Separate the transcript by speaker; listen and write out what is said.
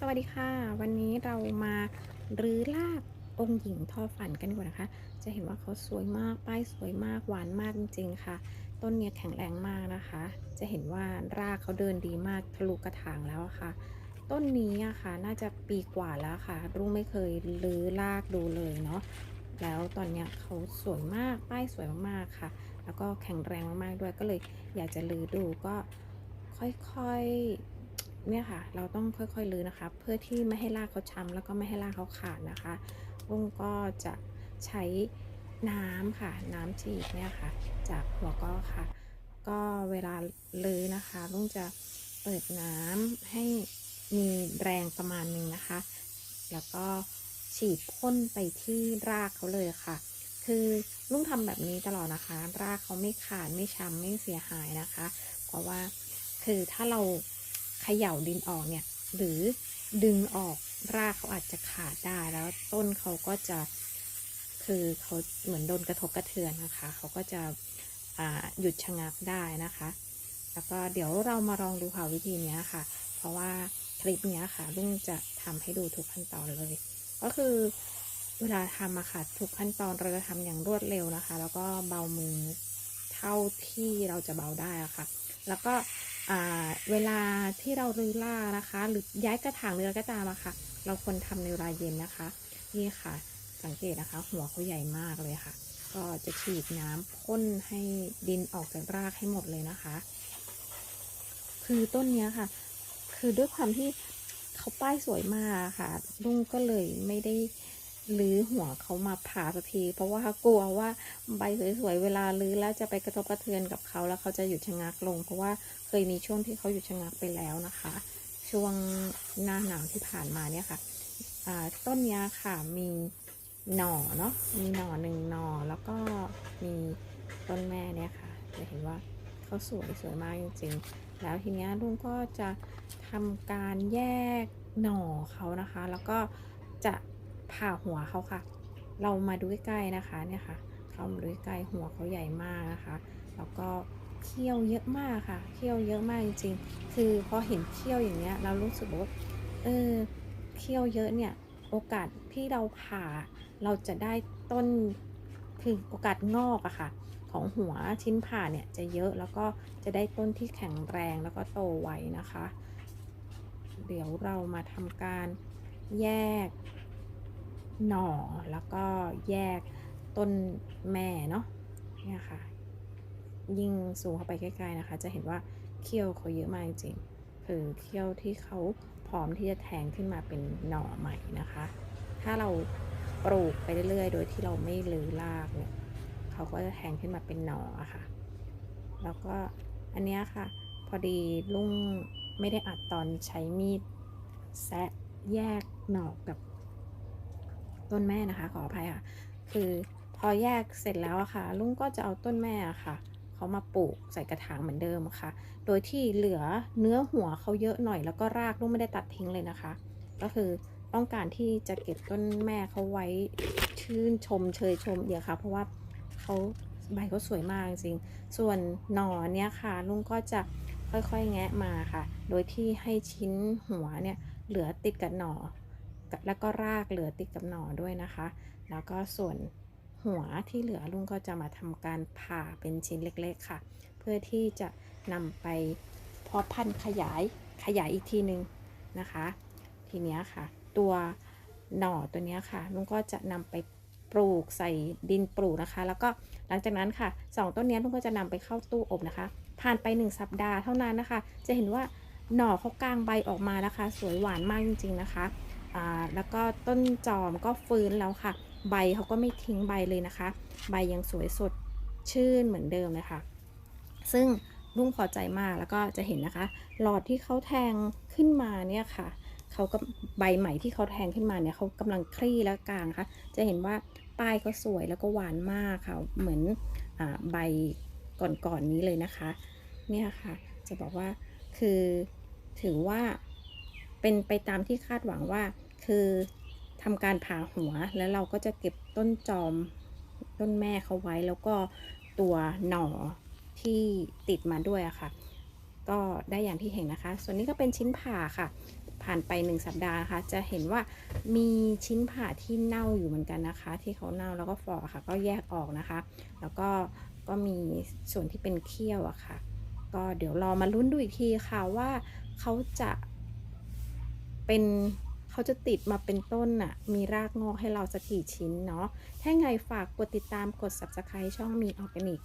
Speaker 1: สวัสดีค่ะ วันนี้เรามารื้อลากองค์หญิงทอฝันกันดีกว่านะคะ จะเห็นว่าเขาสวยมากป้ายสวยมากหวานมากจริงๆค่ะ ต้นเนี้ยแข็งแรงมากนะคะ จะเห็นว่ารากเขาเดินดีมากทะลุกระถางแล้วะค่ะ ต้นนี้อะค่ะน่าจะปีกว่าแล้วค่ะ รุ่งไม่เคยรื้อรากดูเลยเนาะแล้วตอนเนี้ยเขาสวยมากป้ายสวยมากๆค่ะ แล้วก็แข็งแรงมากๆด้วยก็เลยอยากจะรื้อดูก็ค่อยๆ เนี่ยค่ะ เราต้องค่อยๆรื้อนะคะ เพื่อที่ไม่ให้รากเขาช้ำแล้วก็ไม่ให้รากเขาขาดนะคะลุงก็จะใช้น้ำค่ะ น้ำฉีดเนี่ยค่ะ จากหัวก็ค่ะ ก็เวลารื้อนะคะลุงจะเปิดน้ำให้มีแรงประมาณหนึ่งนะคะ แล้วก็ฉีดพ่นไปที่รากเขาเลยค่ะ คือลุงทำแบบนี้ตลอดนะคะ รากเขาไม่ขาดไม่ช้ำไม่เสียหายนะคะ เพราะว่าคือถ้าเรา ขย่าดินออกเนี่ย หรือดึงออกรากเขาอาจจะขาดได้แล้วต้นเขาก็จะคือเขาเหมือนโดนกระทบกระเทือนนะคะ เขาก็จะหยุดชะงักได้นะคะ แล้วก็เดี๋ยวเรามาลองดูค่ะวิธีนี้ค่ะ เพราะว่าคลิปนี้ค่ะลุงจะทำให้ดูทุกขั้นตอนเลย ก็คือเวลาทำอะค่ะทุกขั้นตอนเราจะทำอย่างรวดเร็วนะคะ แล้วก็เบามือเท่าที่เราจะเบาได้อะค่ะ แล้วก็ เวลาที่เรารื้อล่านะคะ หรือย้ายกระถางเรือก็ตามอะค่ะ เราควรทำในเวลาเย็นนะคะ นี่ค่ะ สังเกตนะคะ หัวเขาใหญ่มากเลยค่ะ ก็จะฉีดน้ำพ่นให้ดินออกจากรากให้หมดเลยนะคะ คือต้นเนี้ยค่ะ คือด้วยความที่เขาป้ายสวยมากะค่ะลุงก็เลยไม่ได้ ลื้อหัวเขามาผ่าสักที เพราะว่ากลัวว่าใบสวยๆเวลาลื้อแล้วจะไปกระทบกระเทือนกับเขาแล้วเขาจะหยุดชะงักลง เพราะว่าเคยมีช่วงที่เขาหยุดชะงักไปแล้วนะคะ ช่วงหน้าหนาวที่ผ่านมาเนี่ยค่ะต้นเนี้ยค่ะมีหน่อเนาะมีหน่อหนึ่งหน่อแล้วก็มีต้นแม่เนี่ยค่ะจะเห็นว่าเขาสวยสวยมากจริงๆ แล้วทีนี้ลุงก็จะทำการแยกหน่อเขานะคะ แล้วก็จะ ผ่าหัวเขาค่ะ เรามาดูใกล้ๆนะคะเนี่ยค่ะเข้ามาดูใกล้หัวเขาใหญ่มากนะคะ แล้วก็เขี้ยวเยอะมากค่ะ เขี้ยวเยอะมากจริงๆ คือพอเห็นเขี้ยวอย่างเงี้ย เรารู้สึกว่าเออเขี้ยวเยอะเนี่ย โอกาสที่เราผ่า เราจะได้ต้นคือโอกาสงอกอะค่ะ ของหัวชิ้นผ่าเนี่ยจะเยอะแล้วก็จะได้ต้นที่แข็งแรงแล้วก็โตไวนะคะ เดี๋ยวเรามาทำการแยก หน่อแล้วก็แยกต้นแม่เนาะเนี่ยค่ะ ยิ่งสูงเข้าไปใกล้ๆนะคะ จะเห็นว่าเขี้ยวเขาเยอะมากจริงๆคือเขี้ยวที่เขาพร้อมที่จะแทงขึ้นมาเป็นหน่อใหม่นะคะ ถ้าเราปลูกไปเรื่อยๆ โดยที่เราไม่ลือรากเนี่ยเขาก็จะแทงขึ้นมาเป็นหน่อค่ะ แล้วก็อันเนี้ยค่ะ พอดีลุงไม่ได้อัดตอนใช้มีดแซะแยกหน่อกับ ต้นแม่นะคะขออภัยค่ะ คือพอแยกเสร็จแล้วอะค่ะ ลุงก็จะเอาต้นแม่อะค่ะเขามาปลูกใส่กระถางเหมือนเดิมค่ะ โดยที่เหลือเนื้อหัวเขาเยอะหน่อยแล้วก็รากลุงไม่ได้ตัดทิ้งเลยนะคะ ก็คือต้องการที่จะเก็บต้นแม่เขาไว้ชื่นชมเชยชมเดี๋ยวค่ะ เพราะว่าเขาใบเขาสวยมากจริงๆส่วนหน่อเนี้ยค่ะ ลุงก็จะค่อยๆแงะมาค่ะ โดยที่ให้ชิ้นหัวเนี่ยเหลือติดกับหน่อ แล้วก็รากเหลือติดกับหน่อด้วยนะคะ แล้วก็ส่วนหัวที่เหลือลุงก็จะมาทำการผ่าเป็นชิ้นเล็กๆค่ะ เพื่อที่จะนำไปเพาะพันธุ์ขยายขยายอีกทีนึงนะคะ ทีนี้ค่ะ ตัวหน่อตัวนี้ค่ะลุงก็จะนำไปปลูกใส่ดินปลูกนะคะ แล้วก็หลังจากนั้นค่ะสองต้นนี้ลุงก็จะนำไปเข้าตู้อบนะคะ ผ่านไปหนึ่งสัปดาห์เท่านั้นนะคะ จะเห็นว่าหน่อเขากลางใบออกมานะคะ สวยหวานมากจริง ๆ นะคะ แล้วก็ต้นจอมก็ฟื้นแล้วค่ะ ใบเขาก็ไม่ทิ้งใบเลยนะคะ ใบยังสวยสดชื่นเหมือนเดิมเลยค่ะ ซึ่งลุงพอใจมากแล้วก็จะเห็นนะคะ หลอดที่เขาแทงขึ้นมาเนี่ยค่ะเขาก็ใบใหม่ที่เขาแทงขึ้นมาเนี่ยเขากำลังคลี่และกลางค่ะ จะเห็นว่าป้ายก็สวยแล้วก็หวานมากค่ะ เหมือนอใบก่อนๆนนี้เลยนะคะ เนี่ยค่ะ จะบอกว่าคือถือว่าเป็นไปตามที่คาดหวังว่า คือทำการผ่าหัวแล้วเราก็จะเก็บต้นจอมต้นแม่เขาไว้แล้วก็ตัวหน่อที่ติดมาด้วยอะค่ะ ก็ได้อย่างที่เห็นนะคะ ส่วนนี้ก็เป็นชิ้นผ่าค่ะ ผ่านไป 1 สัปดาห์นะคะจะเห็นว่ามีชิ้นผ่าที่เน่าอยู่เหมือนกันนะคะ ที่เขาเน่าแล้วก็ฝ่อค่ะ ก็แยกออกนะคะ แล้วก็ก็มีส่วนที่เป็นเขี้ยวอะค่ะ ก็เดี๋ยวรอมาลุ้นดูอีกทีค่ะว่าเขาจะเป็น เขาจะติดมาเป็นต้นน่ะ มีรากงอกให้เราสักกี่ชิ้นเนาะถ้าไงฝากกดติดตามกด subscribe ช่องมีออร์แกนิก